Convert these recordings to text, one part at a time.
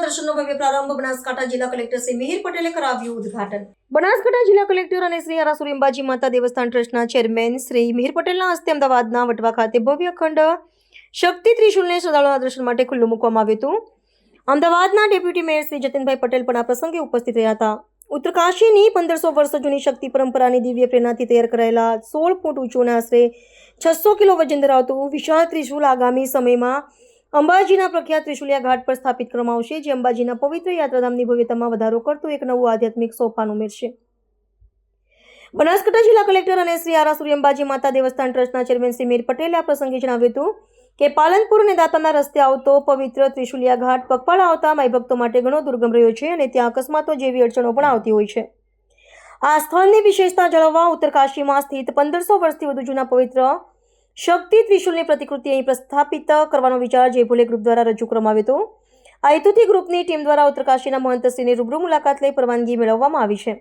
દર્શનનો ભવ્ય પ્રારંભ બનાસકાંઠા જિલ્લા કલેક્ટર શ્રી મિહિર પટેલે કરાવ્યું ઉદ્ઘાટન. બનાસકાંઠા જિલ્લા કલેક્ટર અને શ્રી આરાસુરી અંબાજી માતા દેવસ્થાન ટ્રસ્ટના ચેરમેન શ્રી મિહિર પટેલના હસ્તે અમદાવાદના વટવા ખાતે ભવ્ય ખંડ શક્તિ ત્રિશુલને શ્રદ્ધાળુઓના દર્શન માટે ખુલ્લું મૂકવામાં આવ્યું હતું. અમદાવાદના ડેપ્યુટી મેયર શ્રી જતીનભાઈ પટેલ પણ આ પ્રસંગે ઉપસ્થિત રહ્યા હતા. ઉત્તરકાશીની પંદરસો વર્ષ જૂની શક્તિ પરંપરાની દિવ્ય પ્રેરણાથી તૈયાર કરાયેલા સોળ ફૂટ ઊંચું અને આશરે છસો કિલો વજન ધરાવતું વિશાળ ત્રિશુલ આગામી સમયમાં અંબાજીના પ્રખ્યાત ત્રિશુલિયા ઘાટ પર સ્થાપિત કરવામાં આવશે, જે અંબાજીના પવિત્ર યાત્રાધામની ભવ્યતામાં વધારો કરતું એક નવું આધ્યાત્મિક સોપાન ઉમેરશે. બનાસકાંઠા જિલ્લા કલેક્ટર અને શ્રી આરાસુરી અંબાજી માતા દેવસ્થાન ટ્રસ્ટના ચેરમેન શ્રી મીર પટેલે આ પ્રસંગે જણાવ્યું હતું કે પાલનપુર અને દાતાના રસ્તે આવતો પવિત્ર ત્રિશુલિયા ઘાટ પગપાળા આવતા માઈભક્તો માટે ઘણો દુર્ગમ રહ્યો છે અને ત્યાં અકસ્માતો જેવી અડચણો પણ આવતી હોય છે. આ સ્થળની વિશેષતા જળવવા ઉત્તરકાશીમાં સ્થિત પંદરસો વર્ષથી વધુ જૂના પવિત્ર શક્તિ ત્રિશુલની પ્રતિકૃતિ અહીં પ્રસ્થાપિત કરવાનો વિચાર જયભોલે ગ્રુપ દ્વારા રજૂ કરવામાં આવ્યો હતો. આ હેતુથી ગ્રુપની ટીમ દ્વારા ઉત્તરકાશીના મહંતશ્રીની રૂબરૂ મુલાકાત લઈ પરવાનગી મેળવવામાં આવી છે.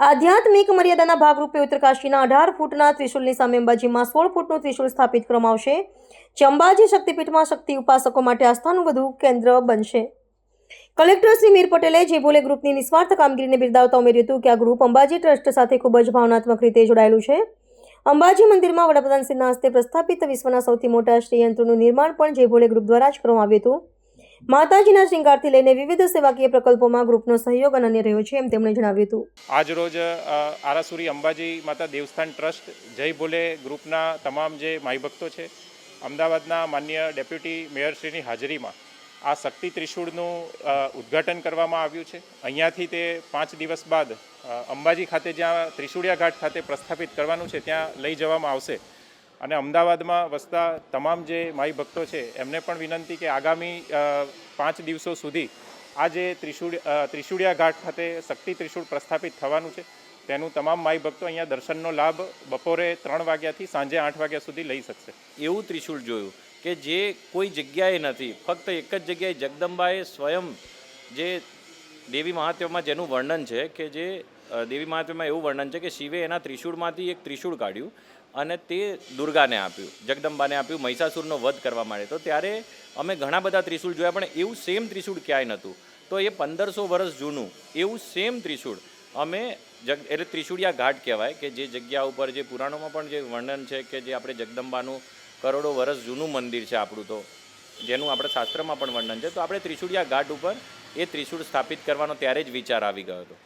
આધ્યાત્મિક મર્યાદાના ભાગરૂપે ઉત્તરકાશીના અઢાર ફૂટના ત્રિશુલની સામે અંબાજીમાં સોળ ફૂટનું ત્રિશુલ સ્થાપિત કરવામાં આવશે. જે અંબાજી શક્તિપીઠમાં શક્તિ ઉપાસકો માટે આસ્થાનું વધુ કેન્દ્ર બનશે. કલેક્ટર શ્રી મીર પટેલે જે બોલે ગ્રુપની નિસ્વાર્થ કામગીરીને બિરદાવતા ઉમેર્યું હતું કે આ ગ્રુપ અંબાજી ટ્રસ્ટ સાથે ખૂબ જ ભાવનાત્મક રીતે જોડાયેલું છે. અંબાજી મંદિરમાં વડાપ્રધાનશ્રીના હસ્તે પ્રસ્થાપિત વિશ્વના સૌથી મોટા શ્રીયંત્રનું નિર્માણ પણ જે બોલે ગ્રુપ દ્વારા જ કરવામાં આવ્યું હતું. માતાજીના શ્રૃંગારથી લઈને વિવિધ સેવાકીય પ્રકલ્પોમાં ગ્રુપનો સહયોગ અનન્ય રહ્યો છે એમ તેમણે જણાવ્યું હતું. આજ રોજ આરાસુરી અંબાજી માતા દેવસ્થાન ટ્રસ્ટ જય ભોલે ગ્રુપના તમામ જે માઈ ભક્તો છે, અમદાવાદના માન્ય ડેપ્યુટી મેયરશ્રીની હાજરીમાં આ શક્તિ ત્રિશૂળનું ઉદ્ઘાટન કરવામાં આવ્યું છે. અહીંયાથી તે પાંચ દિવસ બાદ અંબાજી ખાતે જ્યાં ત્રિશુળિયા ઘાટ ખાતે પ્રસ્થાપિત કરવાનું છે, ત્યાં લઈ જવામાં આવશે. અને અમદાવાદમાં વસતા તમામ જે માઈ ભક્તો છે, એમને પણ વિનંતી કે આગામી પાંચ દિવસો સુધી આ જે ત્રિશુળ ત્રિશુળિયા ઘાટ ખાતે શક્તિ ત્રિશુળ પ્રસ્થાપિત થવાનું છે, તેનું તમામ માઈ ભક્તો અહીંયા દર્શનનો લાભ બપોરે ત્રણ વાગ્યાથી સાંજે આઠ વાગ્યા સુધી લઈ શકશે. એવું ત્રિશૂળ જોયું. કે જે કોઈ જગ્યાએ નથી, ફક્ત એક જ જગ્યાએ જગદંબાએ સ્વયં જે દેવી મહાત્મ્યમાં જેનું વર્ણન છે કે જે દેવી મહાત્મ્યમાં એવું વર્ણન છે કે શિવે એના ત્રિશૂળમાંથી એક ત્રિશૂળ કાઢ્યું અને તે દુર્ગાને આપ્યું, જગદંબાને આપ્યું, મહિષાસુરનો વધ કરવા માટે. તો ત્યારે અમે ઘણા બધા ત્રિશૂળ જોયા, પણ એવું સેમ ત્રિશૂળ ક્યાંય નહોતું. તો એ પંદરસો વર્ષ જૂનું એવું સેમ ત્રિશૂળ અમે જગ, એટલે ત્રિશુળિયા ઘાટ કહેવાય કે જે જગ્યા ઉપર, જે પુરાણોમાં પણ જે વર્ણન છે કે જે આપણે જગદંબાનું કરોડો વર્ષ જૂનું મંદિર છે આપણું તો, જેનું આપણે શાસ્ત્રમાં પણ વર્ણન છે. તો આપણે ત્રિશુળિયા ઘાટ ઉપર એ ત્રિશુળ સ્થાપિત કરવાનો ત્યારે જ વિચાર આવી ગયો હતો.